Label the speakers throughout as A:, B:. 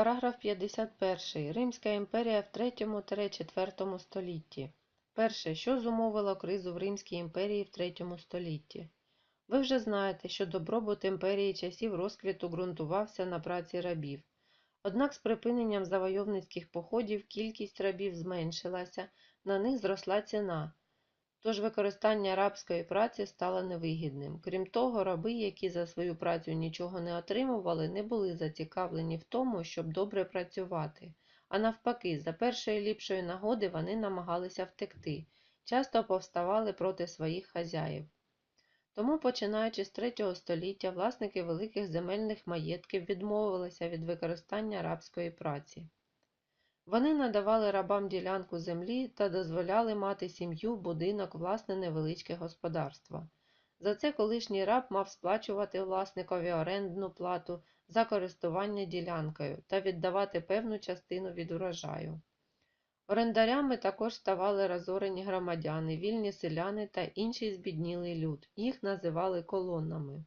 A: Параграф 51. Римська імперія в 3-4 столітті. Перше. Що зумовило кризу в Римській імперії в 3 столітті? Ви вже знаєте, що добробут імперії часів розквіту ґрунтувався на праці рабів. Однак з припиненням завойовницьких походів кількість рабів зменшилася, на них зросла ціна. Тож використання рабської праці стало невигідним. Крім того, раби, які за свою працю нічого не отримували, не були зацікавлені в тому, щоб добре працювати. А навпаки, за першої ліпшої нагоди вони намагалися втекти, часто повставали проти своїх хазяїв. Тому, починаючи з 3 століття, власники великих земельних маєтків відмовилися від використання рабської праці. Вони надавали рабам ділянку землі та дозволяли мати сім'ю, будинок, власне невеличке господарство. За це колишній раб мав сплачувати власникові орендну плату за користування ділянкою та віддавати певну частину від урожаю. Орендарями також ставали розорені громадяни, вільні селяни та інший збіднілий люд. Їх називали колонами.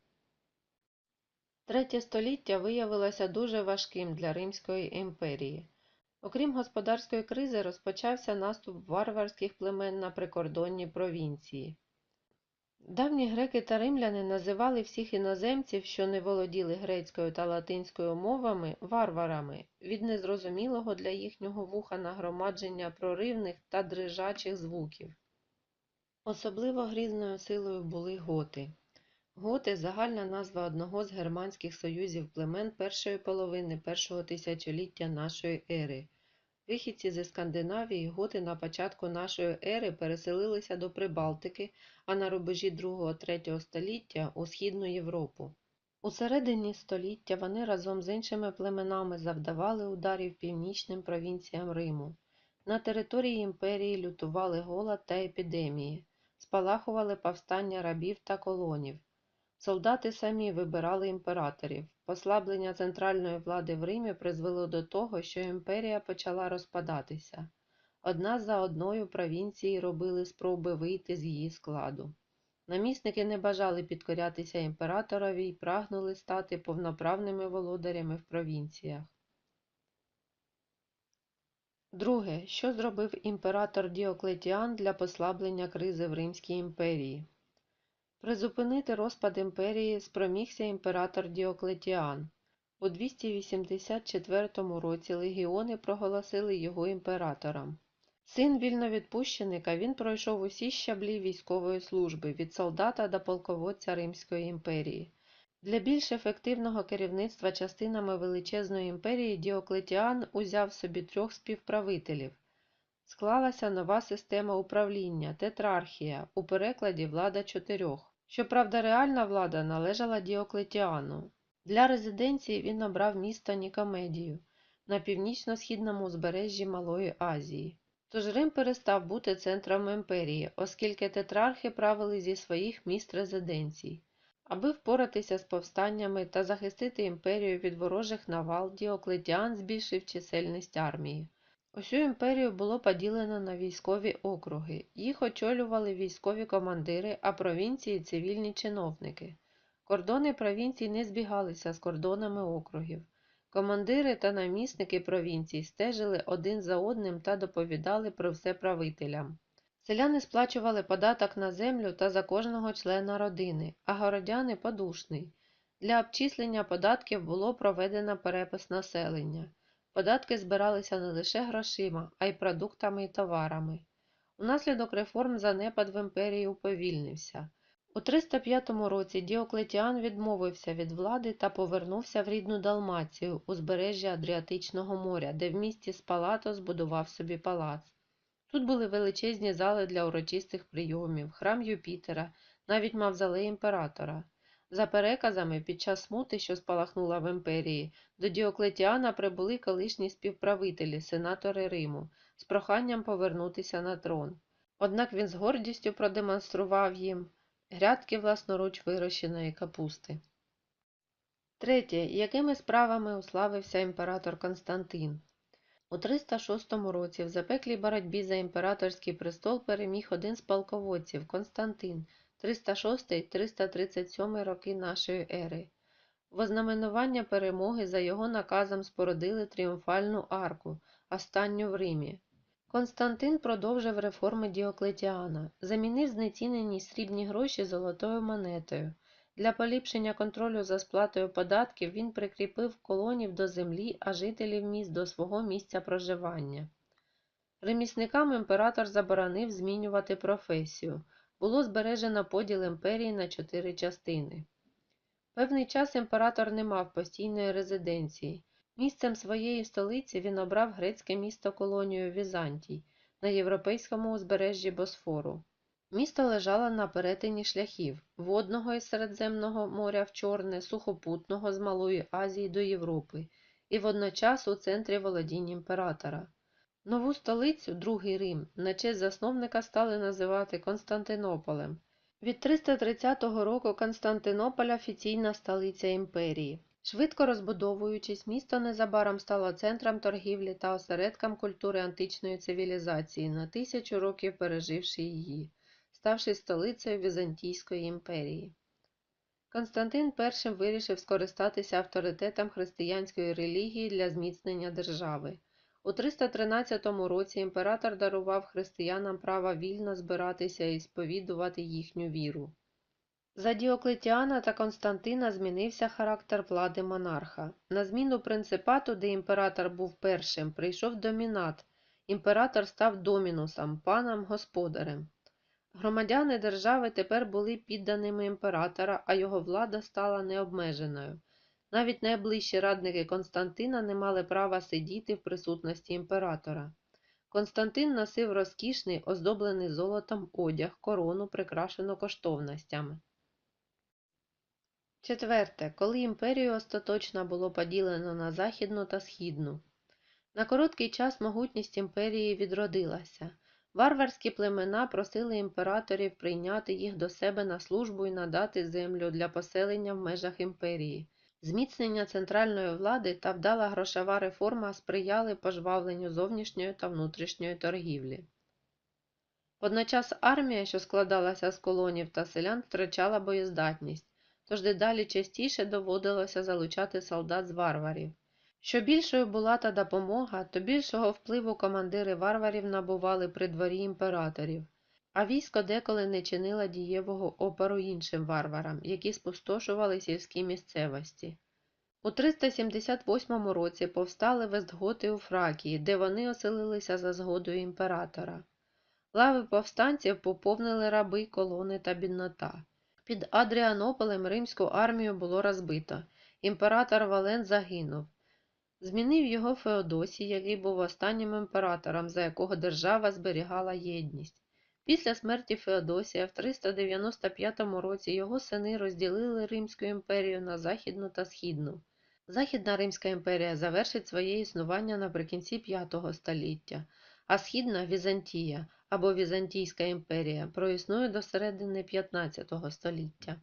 A: Третє століття виявилося дуже важким для Римської імперії. Окрім господарської кризи, розпочався наступ варварських племен на прикордонні провінції. Давні греки та римляни називали всіх іноземців, що не володіли грецькою та латинською мовами, варварами від незрозумілого для їхнього вуха нагромадження проривних та дрижачих звуків. Особливо грізною силою були готи. Готи – загальна назва одного з германських союзів племен першої половини першого тисячоліття нашої ери. Вихідці зі Скандинавії готи на початку нашої ери переселилися до Прибалтики, а на рубежі 2-3 століття – у Східну Європу. У середині століття вони разом з іншими племенами завдавали ударів північним провінціям Риму. На території імперії лютували голод та епідемії, спалахували повстання рабів та колонів. Солдати самі вибирали імператорів. Послаблення центральної влади в Римі призвело до того, що імперія почала розпадатися. Одна за одною провінції робили спроби вийти з її складу. Намісники не бажали підкорятися імператорові й прагнули стати повноправними володарями в провінціях. Друге. Що зробив імператор Діоклетіан для послаблення кризи в Римській імперії? Призупинити розпад імперії спромігся імператор Діоклетіан. У 284 році легіони проголосили його імператором. Син вільновідпущеника, він пройшов усі щаблі військової служби від солдата до полководця Римської імперії. Для більш ефективного керівництва частинами величезної імперії Діоклетіан узяв собі трьох співправителів. Склалася нова система управління тетрархія, у перекладі влада чотирьох. Щоправда, реальна влада належала Діоклетіану. Для резиденції він обрав місто Нікомедію на північно-східному узбережжі Малої Азії. Тож Рим перестав бути центром імперії, оскільки тетрархи правили зі своїх міст резиденцій. Аби впоратися з повстаннями та захистити імперію від ворожих навал, Діоклетіан збільшив чисельність армії. Усю імперію було поділено на військові округи. Їх очолювали військові командири, а провінції цивільні чиновники. Кордони провінцій не збігалися з кордонами округів. Командири та намісники провінцій стежили один за одним та доповідали про все правителям. Селяни сплачували податок на землю та за кожного члена родини, а городяни подушний. Для обчислення податків було проведено перепис населення. Податки збиралися не лише грошима, а й продуктами і товарами. Унаслідок реформ занепад в імперії уповільнився. У 305 році Діоклетіан відмовився від влади та повернувся в рідну Далмацію, узбережжя Адріатичного моря, де в місті Спалато збудував собі палац. Тут були величезні зали для урочистих прийомів, храм Юпітера, навіть мавзолей імператора. За переказами, під час смути, що спалахнула в імперії, до Діоклетіана прибули колишні співправителі, сенатори Риму, з проханням повернутися на трон. Однак він з гордістю продемонстрував їм грядки власноруч вирощеної капусти. Третє. Якими справами уславився імператор Константин? У 306 році в запеклій боротьбі за імператорський престол переміг один з полководців Константин 306-337 роки нашої ери. В ознаменування перемоги за його наказом спорудили тріумфальну арку, останню в Римі. Константин продовжив реформи Діоклетіана, замінив знецінені срібні гроші золотою монетою. Для поліпшення контролю за сплатою податків він прикріпив колонів до землі, а жителів міст до свого місця проживання. Ремісникам імператор заборонив змінювати професію. Було збережено поділ імперії на чотири частини. Певний час імператор не мав постійної резиденції. Місцем своєї столиці він обрав грецьке місто колонію Візантій на європейському узбережжі Босфору. Місто лежало на перетині шляхів водного із Середземного моря в Чорне, сухопутного з Малої Азії до Європи і водночас у центрі володінь імператора. Нову столицю, Другий Рим, на честь засновника стали називати Константинополем. Від 330 року Константинополь офіційна столиця імперії. Швидко розбудовуючись, місто незабаром стало центром торгівлі та осередком культури античної цивілізації, на тисячу років переживши її, ставши столицею Візантійської імперії. Константин першим вирішив скористатися авторитетом християнської релігії для зміцнення держави. У 313 році імператор дарував християнам право вільно збиратися і сповідувати їхню віру. За Діоклетіана та Константина змінився характер влади монарха. На зміну принципату, де імператор був першим, прийшов домінат. Імператор став домінусом, паном господарем. Громадяни держави тепер були підданими імператора, а його влада стала необмеженою. Навіть найближчі радники Константина не мали права сидіти в присутності імператора. Константин носив розкішний, оздоблений золотом одяг, корону, прикрашену коштовностями. Четверте. Коли імперію остаточно було поділено на західну та східну. На короткий час могутність імперії відродилася. Варварські племена просили імператорів прийняти їх до себе на службу і надати землю для поселення в межах імперії. Зміцнення центральної влади та вдала грошова реформа сприяли пожвавленню зовнішньої та внутрішньої торгівлі. Водночас армія, що складалася з колонів та селян, втрачала боєздатність, тож дедалі частіше доводилося залучати солдат з варварів. Що більшою була та допомога, то більшого впливу командири варварів набували при дворі імператорів, а військо деколи не чинило дієвого опору іншим варварам, які спустошували сільські місцевості. У 378 році повстали вестготи у Фракії, де вони оселилися за згодою імператора. Лави повстанців поповнили раби, колони та біднота. Під Адріанополем римську армію було розбито. Імператор Вален загинув. Змінив його Феодосій, який був останнім імператором, за якого держава зберігала єдність. Після смерті Феодосія в 395 році його сини розділили Римську імперію на Західну та Східну. Західна Римська імперія завершить своє існування наприкінці V століття, а Східна Візантія або Візантійська імперія проіснує до середини 15 століття.